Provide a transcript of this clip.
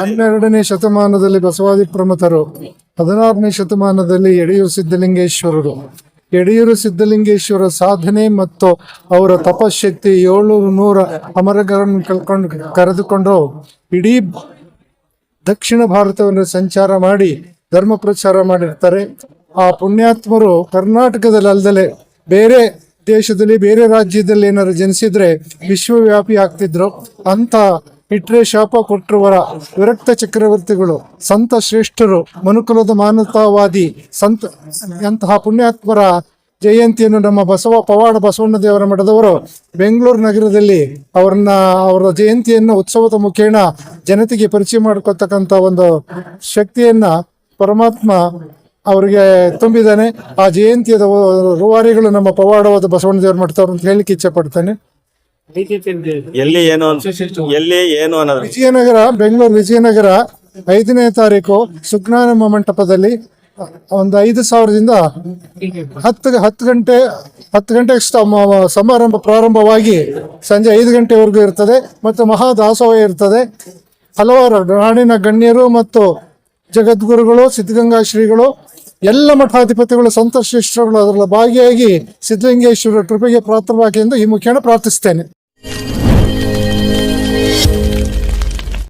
ಹನ್ನೆರಡನೇ ಶತಮಾನದಲ್ಲಿ ಬಸವಾದಿ ಪ್ರಮುಖರು, ಹದಿನಾರನೇ ಶತಮಾನದಲ್ಲಿ ಯಡಿಯೂರು ಸಿದ್ಧಲಿಂಗೇಶ್ವರರು. ಎಡೆಯೂರು ಸಿದ್ಧಲಿಂಗೇಶ್ವರ ಸಾಧನೆ ಮತ್ತು ಅವರ ತಪಶಕ್ತಿ ಏಳು ನೂರ ಅಮರಗಳನ್ನು ಕಳ್ಕೊಂಡು ಕರೆದುಕೊಂಡು ಇಡೀ ದಕ್ಷಿಣ ಭಾರತವನ್ನು ಸಂಚಾರ ಮಾಡಿ, ಧರ್ಮ ಪ್ರಚಾರ ಮಾಡಿರ್ತಾರೆ. ಆ ಪುಣ್ಯಾತ್ಮರು ಕರ್ನಾಟಕದಲ್ಲಿ ಅಲ್ಲದೆ ಬೇರೆ ದೇಶದಲ್ಲಿ, ಬೇರೆ ರಾಜ್ಯದಲ್ಲಿ ಏನಾದ್ರು ಜನಿಸಿದ್ರೆ ವಿಶ್ವವ್ಯಾಪಿ ಆಗ್ತಿದ್ರು. ಅಂತ ಇಟ್ರೆ ಶಾಪ ಕೊಟ್ಟರುವರ ವಿರಕ್ತ ಚಕ್ರವರ್ತಿಗಳು, ಸಂತ ಶ್ರೇಷ್ಠರು, ಮನುಕುಲದ ಮಾನವತಾವಾದಿ ಸಂತ ಅಂತಹ ಪುಣ್ಯಾತ್ಮರ ಜಯಂತಿಯನ್ನು ನಮ್ಮ ಬಸವ ಪವಾಡ ಬಸವಣ್ಣ ದೇವರ ಮಠದವರು ಬೆಂಗಳೂರು ನಗರದಲ್ಲಿ ಅವರನ್ನ, ಅವರ ಜಯಂತಿಯನ್ನು ಉತ್ಸವದ ಮುಖೇನ ಜನತೆಗೆ ಪರಿಚಯ ಮಾಡ್ಕೊತಕ್ಕಂಥ ಒಂದು ಶಕ್ತಿಯನ್ನ ಪರಮಾತ್ಮ ಅವರಿಗೆ ತುಂಬಿದ್ದಾನೆ. ಆ ಜಯಂತಿಯದ ರೂವಾರಿಗಳು ನಮ್ಮ ಪವಾಡವಾದ ಬಸವಣ್ಣ ದೇವರ ಮಠದವರು ಅಂತ ಹೇಳಿಕ್ಕೆ ಇಚ್ಛೆ ಪಡ್ತೇನೆ. ಎಲ್ಲಿ ಏನು ಎಲ್ಲಿ ಏನು ಅನ್ನೋದು? ವಿಜಯನಗರ ಬೆಂಗಳೂರು ವಿಜಯನಗರ ಐದನೇ ತಾರೀಕು ಸುಜ್ಞಾನಮ್ಮ ಮಂಟಪದಲ್ಲಿ ಒಂದು ಐದು ಸಾವಿರದಿಂದ ಹತ್ತು ಹತ್ತು ಗಂಟೆ ಹತ್ತು ಗಂಟೆಗೆ ಸಮಾರಂಭ ಪ್ರಾರಂಭವಾಗಿ ಸಂಜೆ ಐದು ಗಂಟೆವರೆಗೂ ಇರ್ತದೆ ಮತ್ತು ಮಹಾದಾಸೋಹ ಇರ್ತದೆ. ಹಲವಾರು ನಾಡಿನ ಗಣ್ಯರು ಮತ್ತು ಜಗದ್ಗುರುಗಳು ಸಿದ್ಧಗಂಗಾ ಶ್ರೀಗಳು ಎಲ್ಲ ಮಠಾಧಿಪತಿಗಳು ಸಂತ ಶ್ರೇಷ್ಠರುಗಳು ಅದರಲ್ಲಿ ಭಾಗಿಯಾಗಿ ಸಿದ್ಧಲಿಂಗೇಶ್ವರ ಕೃಪೆಗೆ ಪಾತ್ರವಾಗಿ ಎಂದು ಈ ಮುಖೇನ ಪ್ರಾರ್ಥಿಸ್ತೇನೆ you